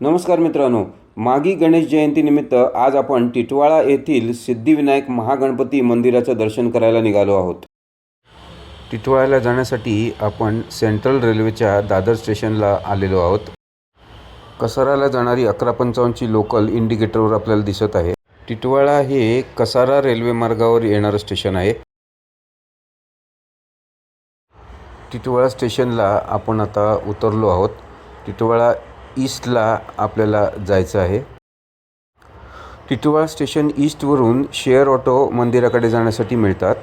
नमस्कार मित्रांनो मागी गणेश जयंतीनिमित्त आज आपण टिटवाळा येथील सिद्धिविनायक महागणपती मंदिराचं दर्शन करायला निघालो आहोत. टिटवाळ्याला जाण्यासाठी आपण सेंट्रल रेल्वेच्या दादर स्टेशनला आलेलो आहोत. कसाराला जाणारी अकरा पंचावन्नची लोकल इंडिकेटरवर आपल्याला दिसत आहे. टिटवाळा हे कसारा रेल्वे मार्गावर येणारं स्टेशन आहे. टिटवाळा स्टेशनला आपण आता उतरलो आहोत. टिटवाळा ईस्टला आपल्याला जायचं आहे. टिटवाळा स्टेशन ईस्टवरून शेअर ऑटो मंदिराकडे जाण्यासाठी मिळतात.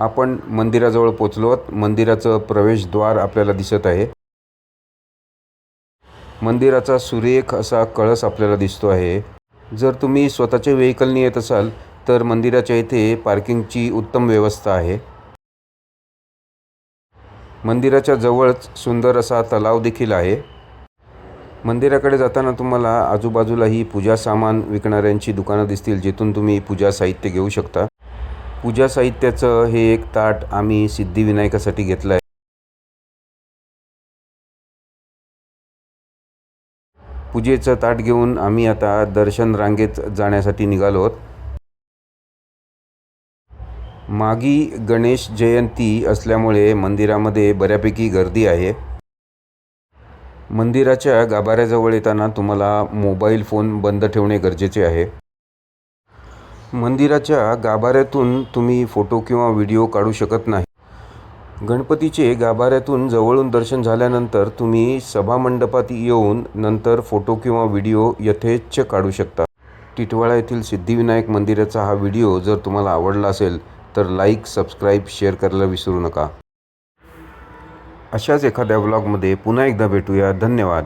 आपण मंदिराजवळ पोचलो आहोत. मंदिराचं प्रवेशद्वार आपल्याला दिसत आहे. मंदिराचा सुरेख असा कळस आपल्याला दिसतो आहे. जर तुम्ही स्वतःच्या व्हेकलने येत असाल तर मंदिराच्या इथे पार्किंगची उत्तम व्यवस्था आहे. मंदिराच्या जवळच सुंदर असा तलाव देखील आहे. मंदिराकडे जाताना तुम्हाला आजूबाजूलाही पूजा सामान विकणाऱ्यांची दुकानं दिसतील जिथून तुम्ही पूजा साहित्य घेऊ शकता. पूजा साहित्याचं हे एक ताट आम्ही सिद्धिविनायकासाठी घेतलं आहे पूजेचं ताट घेऊन आम्ही आता दर्शन रांगेत जाण्यासाठी निघालो आहोत. मागी गणेश जयंती असल्यामुळे मंदिरामध्ये बऱ्यापैकी गर्दी आहे. मंदिराच्या गाभाऱ्याजवळ येताना तुम्हाला मोबाईल फोन बंद ठेवणे गरजेचे आहे. मंदिराच्या गाभाऱ्यातून तुम्ही फोटो किंवा व्हिडिओ काढू शकत नाही. गणपतीचे गाभाऱ्यातून जवळून दर्शन झाल्यानंतर तुम्ही सभामंडपात येऊन नंतर फोटो किंवा व्हिडिओ यथेच्छ काढू शकता. टिटवाळा येथील सिद्धिविनायक मंदिराचा हा व्हिडिओ जर तुम्हाला आवडला असेल तर लाईक सबस्क्राईब शेअर करायला विसरू नका. अशाच एखाद्या व्लॉगमध्ये पुन्हा एकदा भेटूया. धन्यवाद.